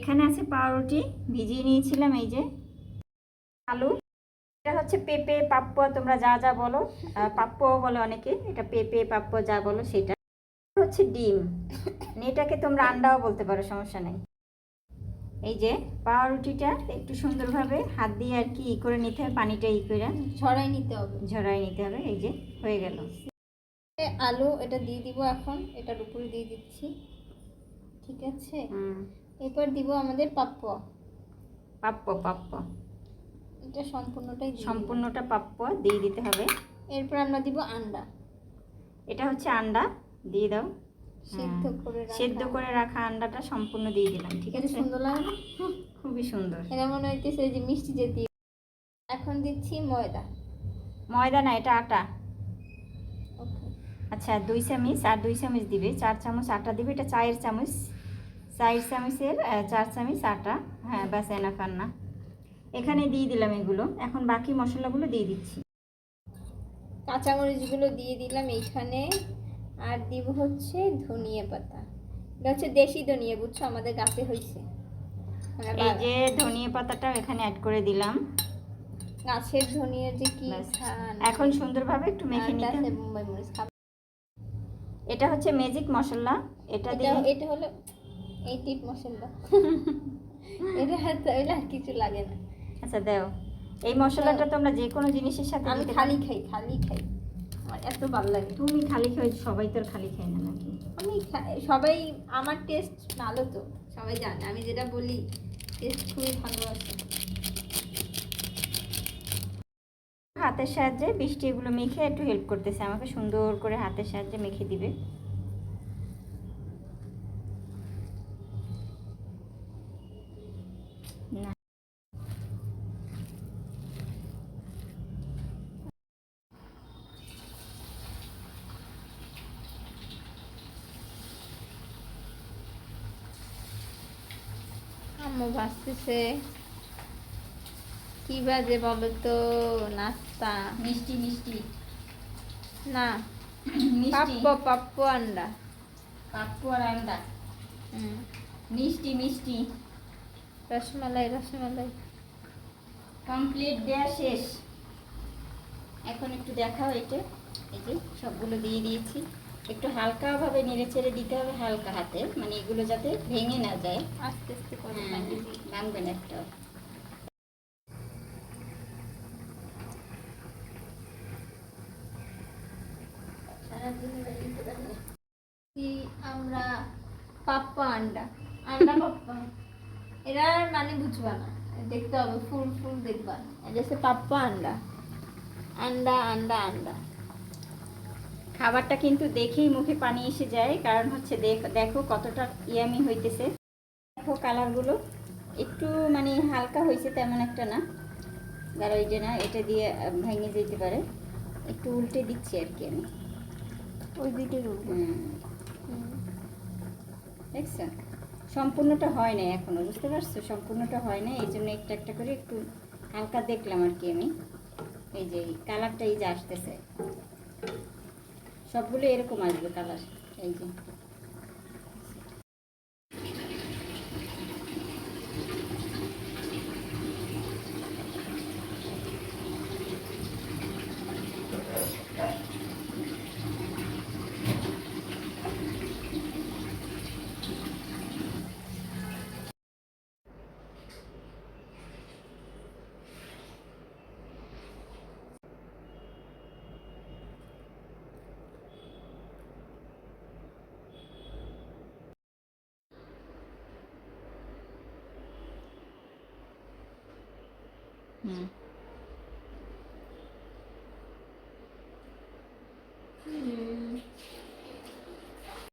এখানে আছে পাউরুটি ভিজিয়ে নিয়েছিলাম এই যে। আলু এটা হচ্ছে পেঁপে পাপ্প তোমরা যা যা বলো। পাপ্পও বলো অনেকে এটা পেঁপে পাপ্প যা বলো সেটা। হচ্ছে ডিম। মানে এটাকে তোমরা আন্ডাও বলতে পারো সমস্যা নেই। এই যে পাউরুটিটা একটু সুন্দরভাবে হাত দিয়ে আর কি ই করে নিতে হবে পানিটা ই করে। ছড়াই নিতে হবে। ঝরাই নিতে হবে এই যে হয়ে গেল। আলু এটা দিয়ে দিব এখন। এটার উপরে দিয়ে দিচ্ছি। ঠিক আছে? এরপর দিব আমাদের পাপ্প। পাপ্প পাপ্প। এটা সম্পূর্ণটাই সম্পূর্ণটা পাপ্প দিয়ে দিতে হবে। এরপর আমরা দিব আন্ডা। এটা হচ্ছে আন্ডা দিয়ে দাও। সিদ্ধ হ্যাঁ। করে রাখা। সেদ্ধ করে রাখা আন্ডাটা সম্পূর্ণ দিয়ে দিলাম ঠিক আছে? সুন্দর লাগে? খুবই সুন্দর। এটা মনে হইতেছে যে মিষ্টি যে দিয়ে। এখন দিচ্ছি ময়দা। ময়দা না এটা আটা। ওকে। আচ্ছা দুই চামচ আর দুই চামচ দিবে। চার চামচ আটা দিবে এটা চায়ের চামচ। চার চামচের চার চামচ আটা হ্যাঁ ব্যাস এনাফ না। এখানে দিয়ে দিলাম এগুলো। এখন বাকি মশলাগুলো দিয়ে দিচ্ছি। কাঁচামরিচগুলো দিয়ে দিলাম এইখানে আর দিব হচ্ছে ধনিয়া পাতা। এটা হচ্ছে দেশি ধনিয়া বুঝছ? আমাদের গাছে হয়েছে। মানে এই যে ধনিয়া পাতাটা এখানে অ্যাড করে দিলাম। গাছের ধনিয়ার যে কি। এখন সুন্দরভাবে একটু মেখে নিতে এটা হচ্ছে ম্যাজিক মশলা। এটা দিয়ে এটা হলো এই টিপ মশলা। এটা হাতে হইলে আর কিছু লাগে না। আচ্ছা দাও। এই মশলাটা তোমরা যে কোনো জিনিসের সাথে আমি খালি খাই খালি খাই। আমার এত ভালো লাগে। তুমি খালি খাই সবাই তোর খালি খাই না নাকি? আমি সবাই আমার টেস্ট ভালো তো সবাই জানে। আমি যেটা বলি টেস্ট খুবই ভালো আছে হাতের সাহায্যে বৃষ্টি এগুলো মেখে একটু হেল্প করতেছে। আমাকে সুন্দর করে হাতের সাহায্যে মেখে দিবে না আম্মু ভাসতেছে। কি বাজে বলো তো নাস্তা। মিষ্টি মিষ্টি। না পাপ্প পাপ্প আন্ডা। পাপ্পু আর আন্ডা। হুম। মিষ্টি মিষ্টি। রসমালাই রসমালাই। কমপ্লিট দেওয়া শেষ। এখন একটু দেখাও এটা। এই যে সবগুলো দিয়ে দিয়েছি। একটু হালকাভাবে নেড়ে ছেড়ে দিতে হবে হালকা হাতে মানে এগুলো যাতে ভেঙে না যায়। আস্তে আস্তে করে হ্যাঁ, ভাঙবে না একটা। আমরা পাপ্পা আন্ডা। আন্ডা পাপ্পা। এরা মানে বুঝবা না দেখতে হবে ফুল ফুল দেখবা। এটা হচ্ছে পাপ্পা আন্ডা। আন্ডা আন্ডা আন্ডা। খাবারটা কিন্তু দেখেই মুখে পানি এসে যায় কারণ হচ্ছে দেখ- দেখো কতটা ইয়ামি হইতেছে। দেখো কালারগুলো একটু মানে হালকা হয়েছে তেমন একটা না। কারণ এই যে না এটা দিয়ে ভেঙে যেতে পারে। একটু উল্টে দিচ্ছি আর কি আমি। ওই হুম, দেখছ? সম্পূর্ণটা হয় না এখনও বুঝতে পারছ? সম্পূর্ণটা হয় না এই জন্য একটা একটা করে একটু হালকা দেখলাম আর কি আমি। এই যে কালারটা এই যে আসতেছে। সবগুলো এরকম আসবে কালার এই যে। 嗯。嗯。